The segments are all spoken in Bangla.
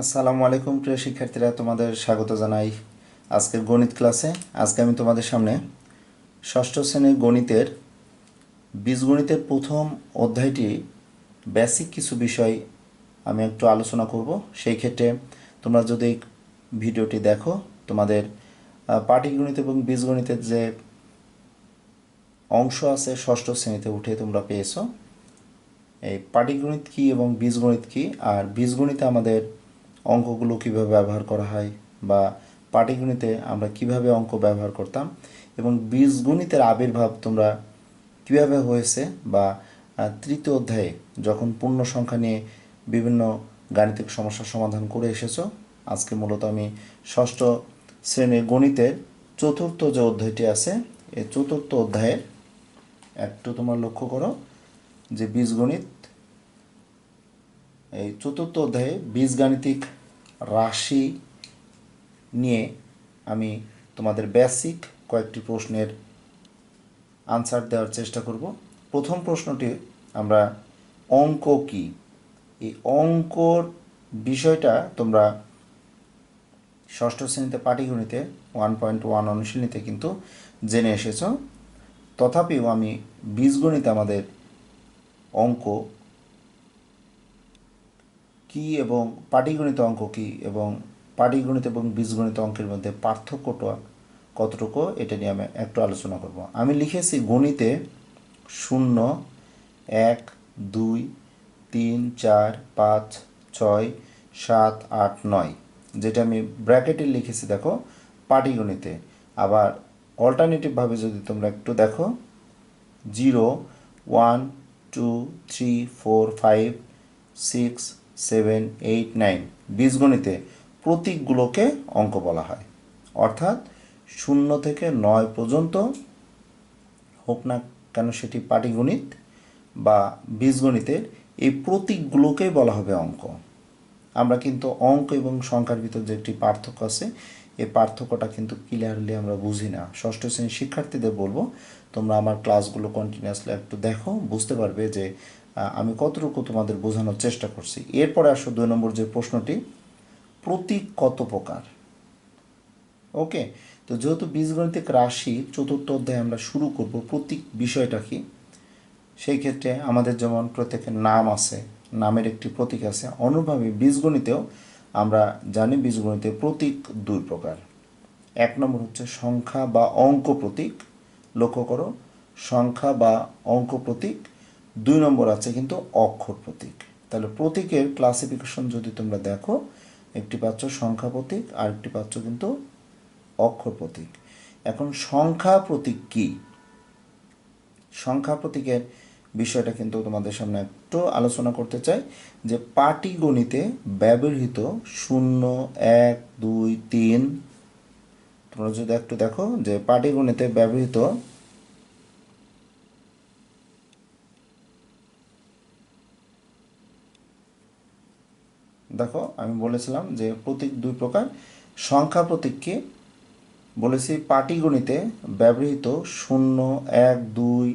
আসসালামু আলাইকুম, প্রিয় শিক্ষার্থীরা, তোমাদের স্বাগত জানাই আজকের গণিত ক্লাসে। আজকে আমি তোমাদের সামনে ষষ্ঠ শ্রেণির গণিতের, বীজগণিতের প্রথম অধ্যায়টি বেসিক কিছু বিষয় আমি একটু আলোচনা করব। সেই ক্ষেত্রে তোমরা যদি ভিডিওটি দেখো, তোমাদের পাটিগণিত এবং বীজগণিতের যে অংশ আছে ষষ্ঠ শ্রেণীতে উঠে তোমরা পেয়েছ। এই পাটিগণিত কী এবং বীজগণিত কী? আর বীজগণিতে আমাদের অঙ্কগুলো কীভাবে ব্যবহার করা হয় বা পাটিগণিতে আমরা কীভাবে অঙ্ক ব্যবহার করতাম এবং বীজগণিতের আবির্ভাব তোমরা কীভাবে হয়েছে বা তৃতীয় অধ্যায়ে যখন পূর্ণ সংখ্যা নিয়ে বিভিন্ন গাণিতিক সমস্যার সমাধান করে এসেছ, আজকে মূলত আমি ষষ্ঠ শ্রেণির গণিতের চতুর্থ যে অধ্যায়টি আছে, এই চতুর্থ অধ্যায়ের একটু তোমার লক্ষ্য করো যে বীজগণিত এই চতুর্থ অধ্যায়ে বীজগাণিতিক রাশি নিয়ে আমি তোমাদের বেসিক কয়েকটি প্রশ্নের আনসার দেওয়ার চেষ্টা করব। প্রথম প্রশ্নটি আমরা অঙ্ক কি? এই অঙ্কর বিষয়টা তোমরা ষষ্ঠ শ্রেণীতে পাটিগণিতে ওয়ান পয়েন্ট ওয়ান অনুশীলনীতে কিন্তু জেনে এসেছ। তথাপিও আমি বীজগণিতে আমাদের অঙ্ক কি এবং পাটিগণিত অঙ্ক কি এবং পাটিগণিত এবং বীজগণিত অঙ্কের মধ্যে পার্থক্যটা কতটুকু, এটা নিয়ে আমি একটু আলোচনা করব। আমি লিখেছি গণিতে শূন্য, এক, দুই, তিন, চার, পাঁচ, ছয়, সাত, আট, নয়। যেটা আমি ব্র্যাকেটে লিখেছি, দেখো, পাটিগণিতে। আবার অল্টারনেটিভভাবে যদি তোমরা একটু দেখো, zero, one, two, three, four, five, six seven eight nine বীজগণিতে প্রতীকগুলোকে অঙ্ক বলা হয়। অর্থাৎ শূন্য থেকে নয় পর্যন্ত, হোক না কেন সেটি পাটিগণিত বা বীজগণিতের, এই প্রতীকগুলোকেই বলা হবে অঙ্ক। আমরা কিন্তু অঙ্ক এবং সংখ্যার ভিতর যে একটি পার্থক্য আছে, এই পার্থক্যটা কিন্তু ক্লিয়ারলি আমরা বুঝি না। ষষ্ঠ শ্রেণির শিক্ষার্থীদের বলব তোমরা আমার ক্লাসগুলো কন্টিনিউয়াসলি একটু দেখো, বুঝতে পারবে যে আমি কতটুকু তোমাদের বোঝানোর চেষ্টা করছি। এরপরে আসো দুই নম্বর যে প্রশ্নটি, প্রতীক কত প্রকার? ওকে? তো যেহেতু বীজগণিতিক রাশি চতুর্থ অধ্যায় আমরা শুরু করব, প্রতীক বিষয়টা কি? সেই ক্ষেত্রে আমাদের যেমন প্রত্যেকের নাম আছে, নামের একটি প্রতীক আছে অনুভাবে বীজগণিতেও আমরা জানি বীজগণিতে প্রতীক দুই প্রকার। এক নম্বর হচ্ছে সংখ্যা বা অঙ্ক প্রতীক লক্ষ্য করো, সংখ্যা বা অঙ্ক প্রতীক, দুই নম্বর আছে কিন্তু অক্ষর প্রতীক। তাহলে প্রতীকের ক্লাসিফিকেশন যদি তোমরা দেখো, একটি পাচ্ছ সংখ্যা প্রতীক আর একটি পাচ্ছ কিন্তু অক্ষর প্রতীক। এখন সংখ্যা প্রতীক কী? সংখ্যা প্রতীকের বিষয়টা কিন্তু তোমাদের সামনে একটু আলোচনা করতে চাই, যে পাটিগণিতে ব্যবহৃত শূন্য, এক, দুই, তিন তোমরা যদি একটু দেখো যে পাটিগণিতে ব্যবহৃত দেখো, আমি বলেছিলাম যে প্রতীক দুই প্রকার সংখ্যা প্রতীককে বলেছি পাটিগণিতে ব্যবহৃত শূন্য, এক, দুই,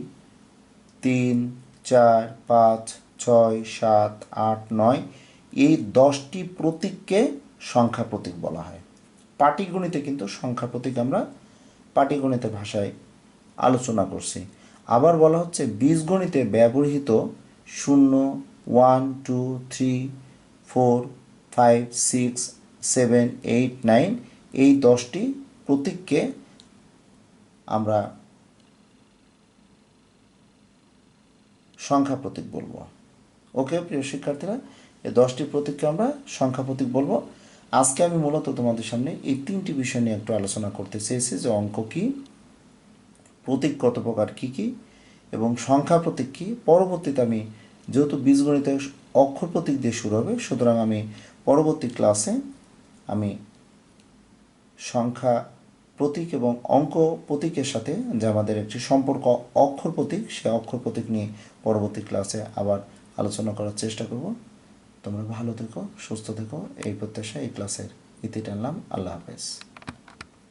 তিন, চার, পাঁচ, ছয়, সাত, আট, নয়, এই দশটি প্রতীককে সংখ্যা প্রতীক বলা হয়। পাটিগণিতে কিন্তু সংখ্যা প্রতীক আমরা পাটিগণিতের ভাষায় আলোচনা করছি। আবার বলা হচ্ছে বীজগণিতে ব্যবহৃত শূন্য, one, two, three, four, five, six, seven, eight, nine এই দশটি প্রতীককে আমরা সংখ্যা প্রতীক বলব। ওকে, প্রিয় শিক্ষার্থীরা, এই দশটি প্রতীককে আমরা সংখ্যা প্রতীক বলব। আজকে আমি মূলত তোমাদের সামনে এই তিনটি বিষয় নিয়ে একটু আলোচনা করতে চেয়েছি যে অঙ্ক কি প্রতীক কত প্রকার কী কী, এবং সংখ্যা প্রতীক কী। পরবর্তীতে আমি যেহেতু বীজগণিতে অক্ষর প্রতীক দিয়ে শুরু হবে, সুতরাং আমি পরবর্তী ক্লাসে আমি সংখ্যা প্রতীক এবং অঙ্ক প্রতীকের সাথে যে আমাদের একটি সম্পর্ক অক্ষর প্রতীক, সে অক্ষর প্রতীক নিয়ে পরবর্তী ক্লাসে আবার আলোচনা করার চেষ্টা করব। তোমরা ভালো থেকো সুস্থ থেকো। এই প্রত্যাশা এই ক্লাসের ইতি টানলাম। আল্লাহ হাফেজ।